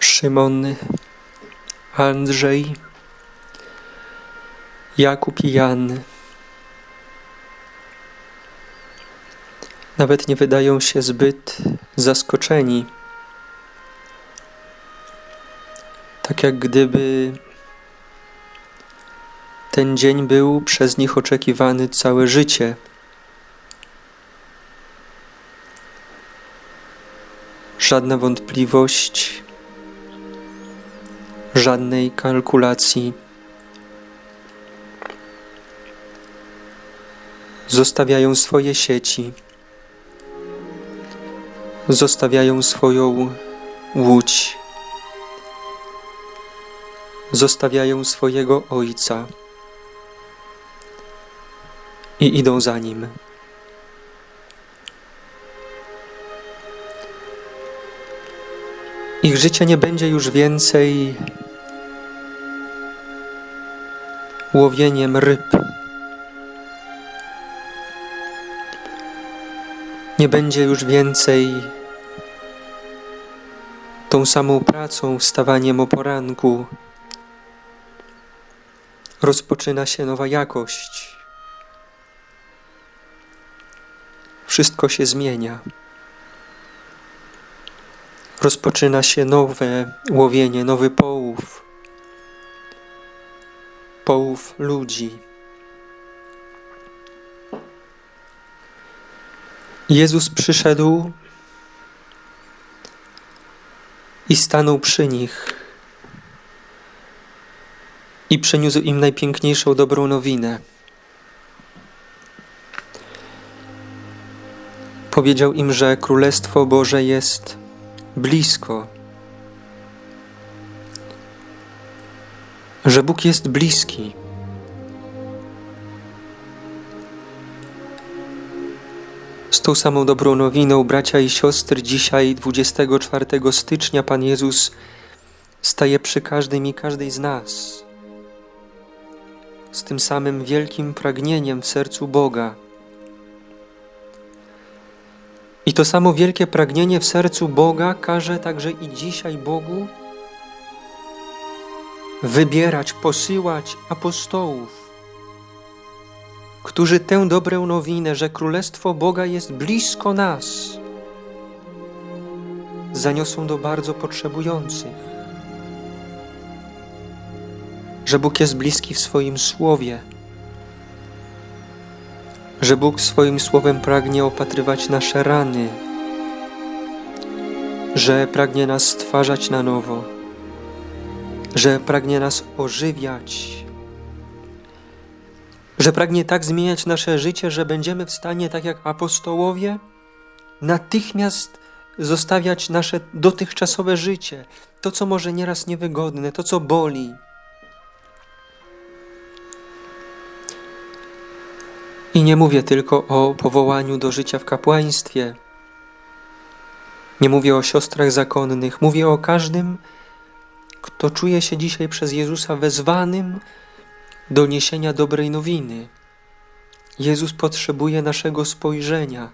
Szymon, Andrzej, Jakub i Jan. Nawet nie wydają się zbyt zaskoczeni. Tak jak gdyby ten dzień był przez nich oczekiwany całe życie. Żadna wątpliwość, żadnej kalkulacji. Zostawiają swoje sieci, zostawiają swoją łódź, zostawiają swojego ojca i idą za nim. Ich życie nie będzie już więcej łowieniem ryb. Nie będzie już więcej tą samą pracą, wstawaniem o poranku. Rozpoczyna się nowa jakość. Wszystko się zmienia. Rozpoczyna się nowe łowienie, nowy połów. Połów ludzi. Jezus przyszedł i stanął przy nich i przyniósł im najpiękniejszą dobrą nowinę. Powiedział im, że Królestwo Boże jest blisko, że Bóg jest bliski. Z tą samą dobrą nowiną, bracia i siostry, dzisiaj, 24 stycznia, Pan Jezus staje przy każdym i każdej z nas. Z tym samym wielkim pragnieniem w sercu Boga. I to samo wielkie pragnienie w sercu Boga każe także i dzisiaj Bogu wybierać, posyłać apostołów, którzy tę dobrą nowinę, że Królestwo Boga jest blisko nas, zaniosą do bardzo potrzebujących. Że Bóg jest bliski w swoim słowie, że Bóg swoim słowem pragnie opatrywać nasze rany, że pragnie nas stwarzać na nowo, że pragnie nas ożywiać, że pragnie tak zmieniać nasze życie, że będziemy w stanie, tak jak apostołowie, natychmiast zostawiać nasze dotychczasowe życie, to co może nieraz niewygodne, to co boli. I nie mówię tylko o powołaniu do życia w kapłaństwie. Nie mówię o siostrach zakonnych, mówię o każdym, kto czuje się dzisiaj przez Jezusa wezwanym do niesienia dobrej nowiny. Jezus potrzebuje naszego spojrzenia.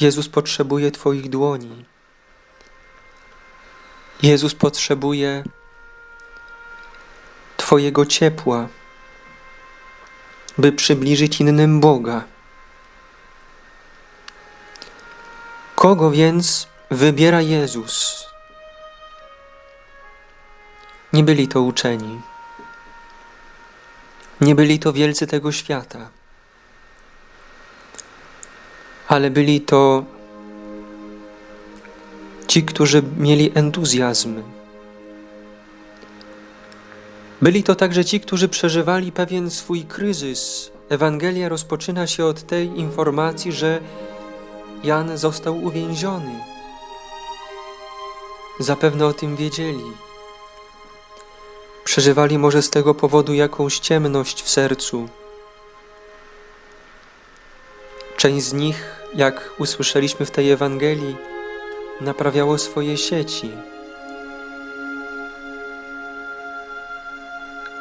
Jezus potrzebuje Twoich dłoni. Jezus potrzebuje Twojego ciepła by przybliżyć innym Boga. Kogo więc wybiera Jezus? Nie byli to uczeni, nie byli to wielcy tego świata, ale byli to ci, którzy mieli entuzjazm byli to także ci, którzy przeżywali pewien swój kryzys. Ewangelia rozpoczyna się od tej informacji, że Jan został uwięziony. Zapewne o tym wiedzieli. Przeżywali może z tego powodu jakąś ciemność w sercu. Część z nich, jak usłyszeliśmy w tej Ewangelii, naprawiało swoje sieci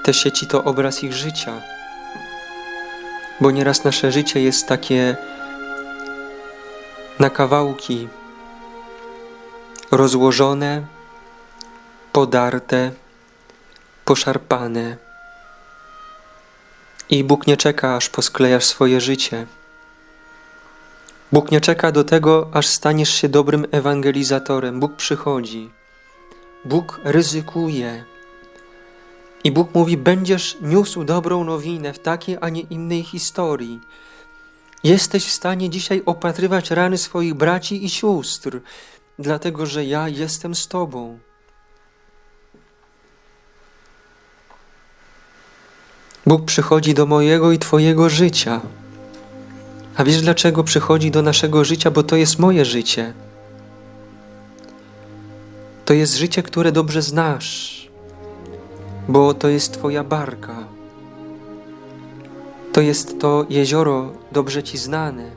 Te sieci to obraz ich życia, bo nieraz nasze życie jest takie na kawałki, rozłożone, podarte, poszarpane. I Bóg nie czeka, aż posklejasz swoje życie. Bóg nie czeka do tego, aż staniesz się dobrym ewangelizatorem. Bóg przychodzi. Bóg ryzykuje. I Bóg mówi: Będziesz niósł dobrą nowinę w takiej, a nie innej historii. Jesteś w stanie dzisiaj opatrywać rany swoich braci i sióstr, dlatego że ja jestem z Tobą. Bóg przychodzi do mojego i Twojego życia. A wiesz dlaczego przychodzi do naszego życia? Bo to jest moje życie. To jest życie, które dobrze znasz, bo to jest Twoja barka. To jest to jezioro dobrze Ci znane.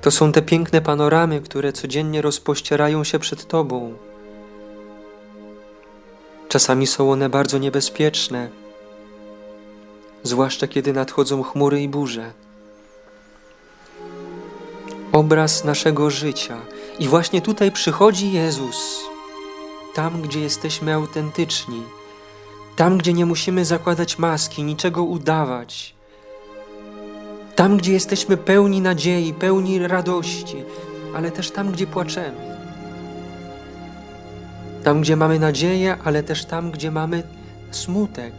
To są te piękne panoramy, które codziennie rozpościerają się przed Tobą. Czasami są one bardzo niebezpieczne, zwłaszcza kiedy nadchodzą chmury i burze. Obraz naszego życia. I właśnie tutaj przychodzi Jezus, tam gdzie jesteśmy autentyczni, tam gdzie nie musimy zakładać maski, niczego udawać, tam gdzie jesteśmy pełni nadziei, pełni radości, ale też tam, gdzie płaczemy. Tam, gdzie mamy nadzieję, ale też tam, gdzie mamy smutek,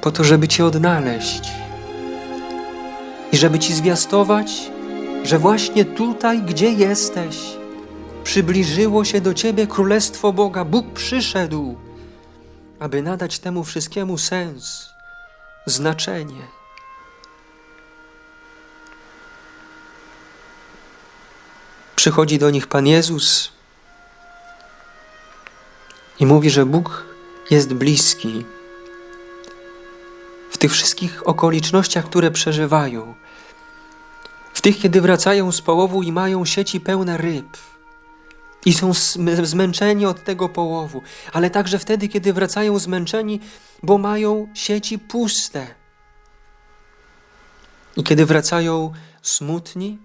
po to, żeby Cię odnaleźć i żeby Ci zwiastować, że właśnie tutaj, gdzie jesteś, przybliżyło się do Ciebie Królestwo Boga. Bóg przyszedł, aby nadać temu wszystkiemu sens, znaczenie. Przychodzi do nich Pan Jezus i mówi, że Bóg jest bliski. Tych wszystkich okolicznościach, które przeżywają, w tych, kiedy wracają z połowu i mają sieci pełne ryb i są zmęczeni od tego połowu, ale także wtedy, kiedy wracają zmęczeni, bo mają sieci puste. I kiedy wracają smutni,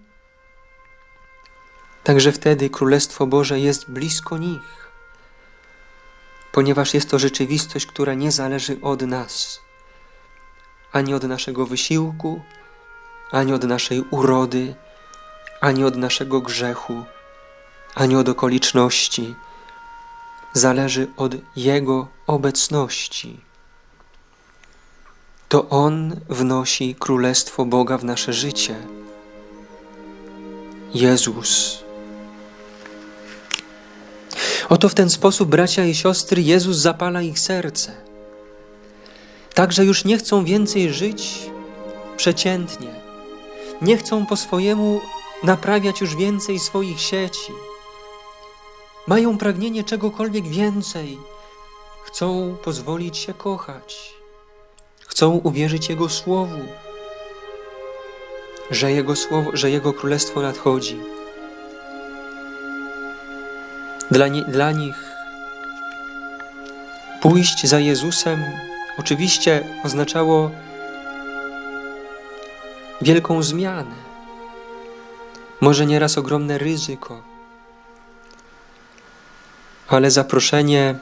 także wtedy Królestwo Boże jest blisko nich, ponieważ jest to rzeczywistość, która nie zależy od nas, ani od naszego wysiłku, ani od naszej urody, ani od naszego grzechu, ani od okoliczności. Zależy od Jego obecności. To On wnosi Królestwo Boga w nasze życie. Jezus. Oto w ten sposób, bracia i siostry, Jezus zapala ich serce. Także już nie chcą więcej żyć przeciętnie nie chcą po swojemu naprawiać już więcej swoich sieci. Mają pragnienie czegokolwiek więcej. Chcą pozwolić się kochać. Chcą uwierzyć Jego Słowu, że Jego, słowo, że Jego Królestwo nadchodzi. Dla, nie, dla nich pójść za Jezusem oczywiście oznaczało wielką zmianę, może nieraz ogromne ryzyko, ale zaproszenie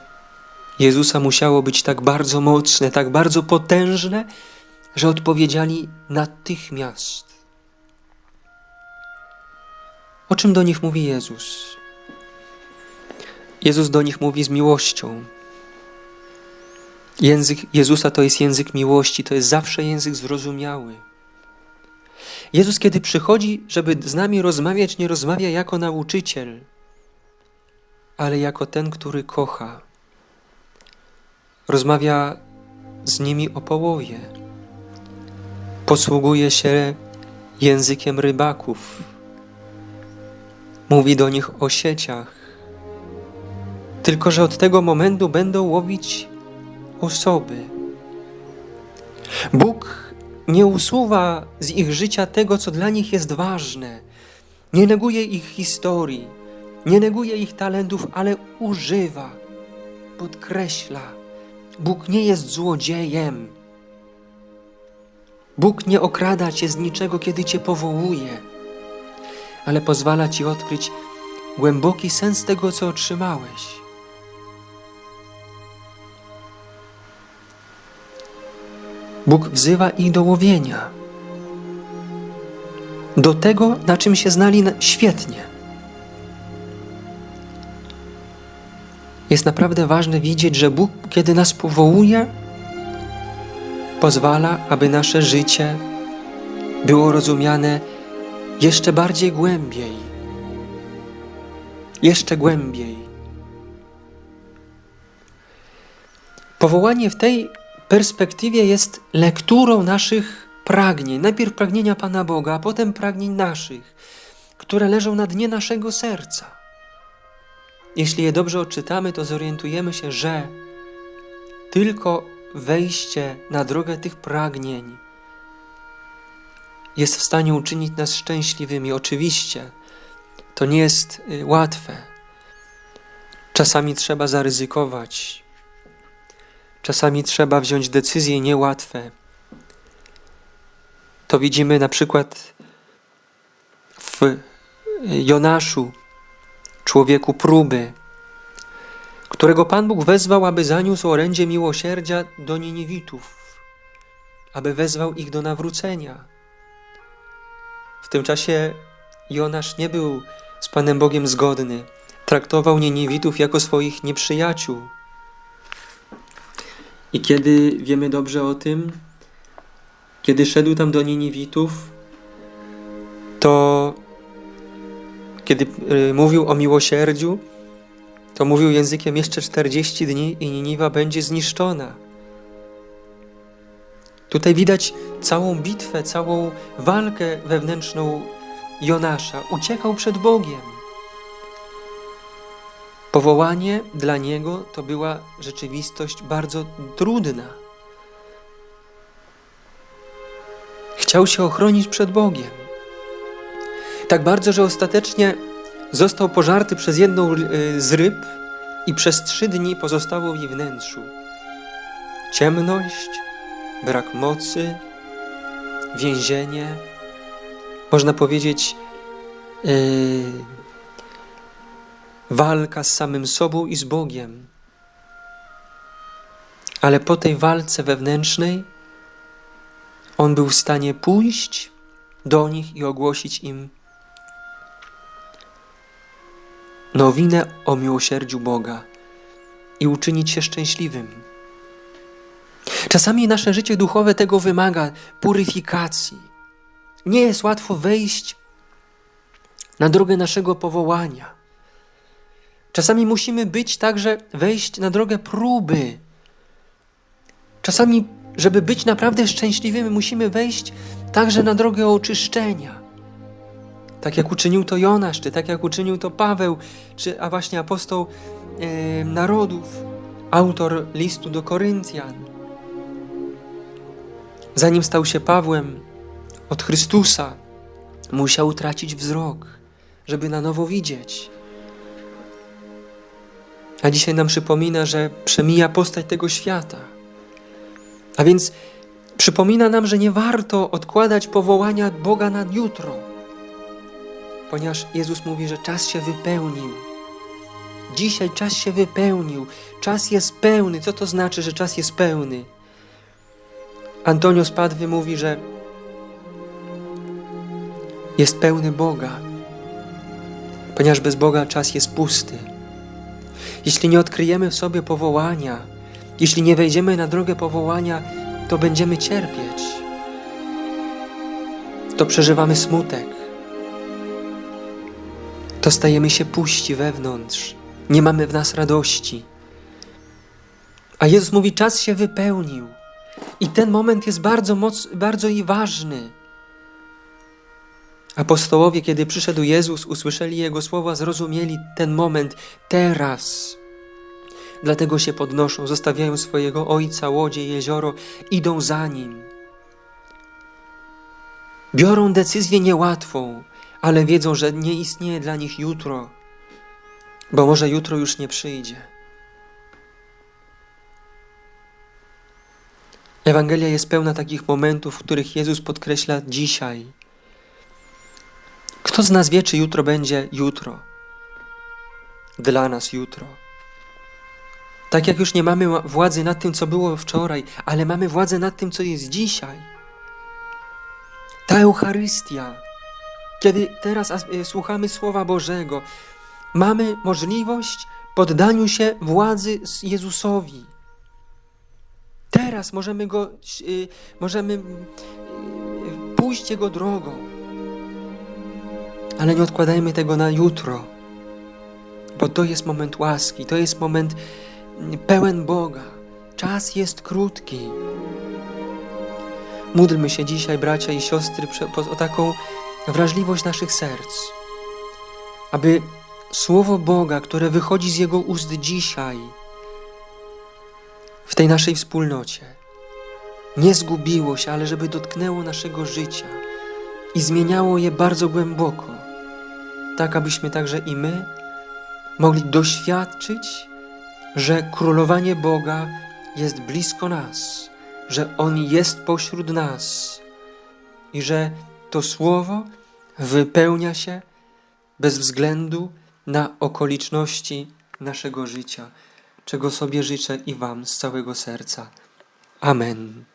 Jezusa musiało być tak bardzo mocne, tak bardzo potężne, że odpowiedzieli natychmiast. O czym do nich mówi Jezus? Jezus do nich mówi z miłością. Język Jezusa to jest język miłości, to jest zawsze język zrozumiały. Jezus, kiedy przychodzi, żeby z nami rozmawiać, nie rozmawia jako nauczyciel, ale jako ten, który kocha. Rozmawia z nimi o połowie. Posługuje się językiem rybaków. Mówi do nich o sieciach. Tylko, że od tego momentu będą łowić osoby. Bóg nie usuwa z ich życia tego, co dla nich jest ważne. Nie neguje ich historii, nie neguje ich talentów, ale używa, podkreśla. Bóg nie jest złodziejem. Bóg nie okrada cię z niczego, kiedy cię powołuje, ale pozwala ci odkryć głęboki sens tego, co otrzymałeś. Bóg wzywa ich do łowienia, do tego, na czym się znali świetnie. Jest naprawdę ważne widzieć, że Bóg, kiedy nas powołuje, pozwala, aby nasze życie było rozumiane jeszcze bardziej głębiej. Jeszcze głębiej. Powołanie w tej perspektywie jest lekturą naszych pragnień. Najpierw pragnienia Pana Boga, a potem pragnień naszych, które leżą na dnie naszego serca. Jeśli je dobrze odczytamy, to zorientujemy się, że tylko wejście na drogę tych pragnień jest w stanie uczynić nas szczęśliwymi. Oczywiście to nie jest y, łatwe. Czasami trzeba zaryzykować, czasami trzeba wziąć decyzje niełatwe. To widzimy na przykład w Jonaszu, człowieku próby, którego Pan Bóg wezwał, aby zaniósł orędzie miłosierdzia do Niniwitów, aby wezwał ich do nawrócenia. W tym czasie Jonasz nie był z Panem Bogiem zgodny. Traktował Niniwitów jako swoich nieprzyjaciół. I kiedy wiemy dobrze o tym, kiedy szedł tam do Niniwitów, to kiedy y, mówił o miłosierdziu, to mówił językiem jeszcze 40 dni i Niniwa będzie zniszczona. Tutaj widać całą bitwę, całą walkę wewnętrzną Jonasza. Uciekał przed Bogiem. Powołanie dla niego to była rzeczywistość bardzo trudna. Chciał się ochronić przed Bogiem. Tak bardzo, że ostatecznie został pożarty przez jedną y, z ryb i przez trzy dni pozostało w jej wnętrzu. Ciemność, brak mocy, więzienie, można powiedzieć, yy, walka z samym sobą i z Bogiem. Ale po tej walce wewnętrznej on był w stanie pójść do nich i ogłosić im nowinę o miłosierdziu Boga i uczynić się szczęśliwym. Czasami nasze życie duchowe tego wymaga puryfikacji. Nie jest łatwo wejść na drogę naszego powołania. Czasami musimy być także wejść na drogę próby. Czasami, żeby być naprawdę szczęśliwymi, musimy wejść także na drogę oczyszczenia. Tak jak uczynił to Jonasz, czy tak jak uczynił to Paweł, czy a właśnie apostoł e, narodów, autor listu do Koryntian. Zanim stał się Pawłem od Chrystusa, musiał utracić wzrok, żeby na nowo widzieć. A dzisiaj nam przypomina, że przemija postać tego świata. A więc przypomina nam, że nie warto odkładać powołania Boga na jutro, ponieważ Jezus mówi, że czas się wypełnił. Dzisiaj czas się wypełnił, czas jest pełny. Co to znaczy, że czas jest pełny? Antonio Spadwy mówi, że jest pełny Boga, ponieważ bez Boga czas jest pusty. Jeśli nie odkryjemy w sobie powołania, jeśli nie wejdziemy na drogę powołania, to będziemy cierpieć. To przeżywamy smutek. To stajemy się puści wewnątrz. Nie mamy w nas radości. A Jezus mówi: czas się wypełnił. I ten moment jest bardzo, moc, bardzo i ważny. Apostołowie, kiedy przyszedł Jezus, usłyszeli Jego słowa, zrozumieli ten moment teraz. Dlatego się podnoszą, zostawiają swojego ojca, łodzie, jezioro, idą za nim. Biorą decyzję niełatwą, ale wiedzą, że nie istnieje dla nich jutro, bo może jutro już nie przyjdzie. Ewangelia jest pełna takich momentów, w których Jezus podkreśla dzisiaj. Kto z nas wie, czy jutro będzie jutro? dla nas jutro. Tak jak już nie mamy ła- władzy nad tym, co było wczoraj, ale mamy władzę nad tym, co jest dzisiaj. Ta Eucharystia, kiedy teraz e, słuchamy Słowa Bożego, mamy możliwość poddaniu się władzy Jezusowi. Teraz możemy go, y, możemy y, pójść Jego drogą. Ale nie odkładajmy tego na jutro, bo to jest moment łaski, to jest moment mm, pełen Boga. Czas jest krótki. Módlmy się dzisiaj, bracia i siostry, o taką wrażliwość naszych serc, aby Słowo Boga, które wychodzi z Jego ust dzisiaj, w tej naszej wspólnocie, nie zgubiło się, ale żeby dotknęło naszego życia i zmieniało je bardzo głęboko, tak abyśmy także i my mogli doświadczyć, że królowanie Boga jest blisko nas, że On jest pośród nas i że to Słowo wypełnia się bez względu na okoliczności naszego życia, czego sobie życzę i Wam z całego serca. Amen.